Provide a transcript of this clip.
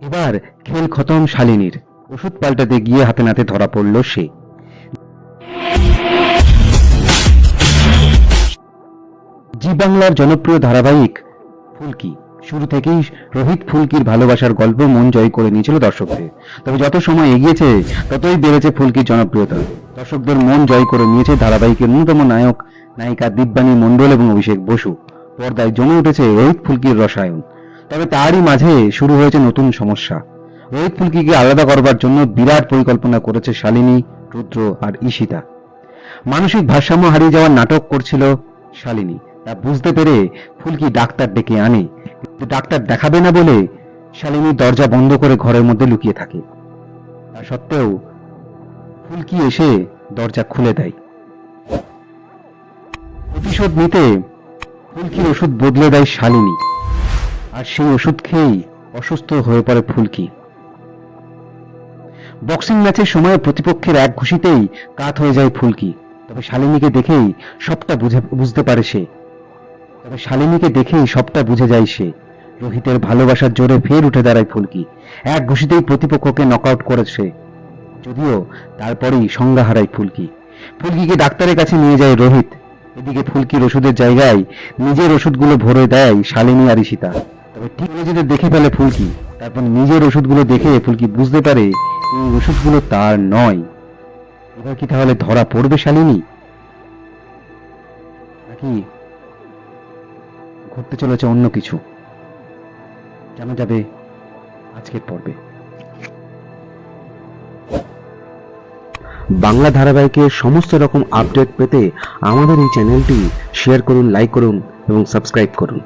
এবার খেল খতম শালিনীর। ওষুধ পাল্টাতে গিয়ে হাতে নাতে ধরা পড়ল সে। জি বাংলার জনপ্রিয় ধারাবাহিক ফুলকি। শুরু থেকেই রোহিত ফুলকির ভালোবাসার গল্প মন জয় করে নিয়েছিল দর্শকদের। তবে যত সময় এগিয়েছে, ততই বেড়েছে ফুলকির জনপ্রিয়তা। দর্শকদের মন জয় করে নিয়েছে ধারাবাহিকের অন্যতম নায়ক, নায়িকা দিব্যানী মণ্ডল এবং অভিষেক বসু। পর্দায় জমে উঠেছে রোহিত ফুলকির রসায়ন। তবে তারই মাঝে শুরু হয়েছে নতুন সমস্যা। রোহিত ফুলকিকে আলাদা করবার জন্য বিরাট পরিকল্পনা করেছে শালিনী, রুদ্র আর ঈশিতা। মানসিক ভারসাম্য হারিয়ে যাওয়ার নাটক করছিল শালিনী। তা বুঝতে পেরে ফুলকি ডাক্তার ডেকে আনে। কিন্তু ডাক্তার দেখাবে না বলে শালিনী দরজা বন্ধ করে ঘরের মধ্যে লুকিয়ে থাকে। তা সত্ত্বেও ফুলকি এসে দরজা খুলে দেয়। প্রতিশোধ নিতে ফুলকির ওষুধ বদলে দেয় শালিনী। আর সেই ওষুধ খেয়েই অসুস্থ হয়ে পড়ে ফুলকি। বক্সিং ম্যাচের সময় প্রতিপক্ষের এক ঘুষিতেই কাত হয়ে যায় ফুলকি। তবে শালিনীকে দেখেই সবটা বুঝে, বুঝতে পারে সে। তবে শালিনীকে দেখেই সবটা বুঝে যায় সে। রোহিতের ভালোবাসার জোরে ফের উঠে দাঁড়ায় ফুলকি। এক ঘুষিতেই প্রতিপক্ষকে নকআউট করেছে যদিও তারপরেই সংজ্ঞা হারায় ফুলকি। ফুলকিকে ডাক্তারের কাছে নিয়ে যায় রোহিত। এদিকে ফুলকির ওষুধের জায়গায় নিজের ওষুধগুলো ভরে দেয় শালিনী আর ঈশিতা। যেটা দেখে ফেলে ফুলকি, তারপর নিজের ওষুধগুলো দেখে ফুলকি বুঝতে পারে এই ওষুধগুলো তার নয়। এবার কি তাহলে ধরা পড়বে শালিনী? নাকি ঘটতে চলেছে অন্য কিছু? জানা যাবে আজকের পর্বে। বাংলা ধারাবাহিকের সমস্ত রকম আপডেট পেতে আমাদের এই চ্যানেলটি শেয়ার করুন, লাইক করুন এবং সাবস্ক্রাইব করুন।